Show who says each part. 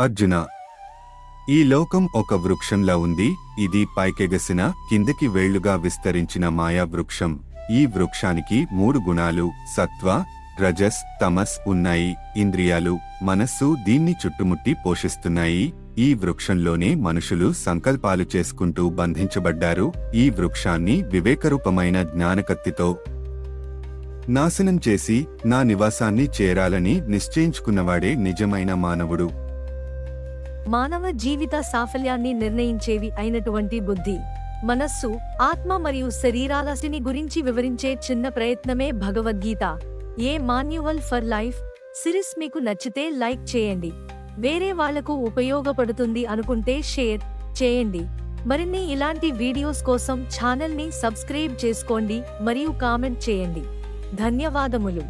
Speaker 1: అర్జున ఈ లోకం ఒక వృక్షంలా ఉంది. ఇది పైకెగసిన కిందకి వేళ్ళుగా విస్తరించిన మాయా వృక్షం. ఈ వృక్షానికి మూడు గుణాలు సత్వ రజస్ తమస్ ఉన్నాయి. ఇంద్రియాలు మనస్సు దీన్ని చుట్టుముట్టి పోషిస్తున్నాయి. ఈ వృక్షంలోనే మనుషులు సంకల్పాలు చేసుకుంటూ బంధించబడ్డారు. ఈ వృక్షాన్ని వివేకరూపమైన జ్ఞానకత్తితో నాశనం చేసి నా నివాసాన్ని చేరాలని నిశ్చయించుకున్నవాడే నిజమైన మానవుడు.
Speaker 2: మానవ జీవిత సాఫల్యాన్ని నిర్ణయించేవి అయినటువంటి బుద్ధి. మనస్సు ఆత్మ మరియు శరీరాలసిని గురించి వివరించే చిన్న ప్రయత్నమే Bhagavad Gita. A manual for life? Series మీకు నచ్చితే లైక్ చేయండి. వేరే వాళ్ళకు ఉపయోగపడుతుంది అనుకుంటే షేర్ చేయండి. మరిన్ని ఇలాంటి వీడియోస్ కోసం ఛానల్ని సబ్స్క్రైబ్ చేసుకోండి మరియు కామెంట్ చేయండి. ధన్యవాదములు.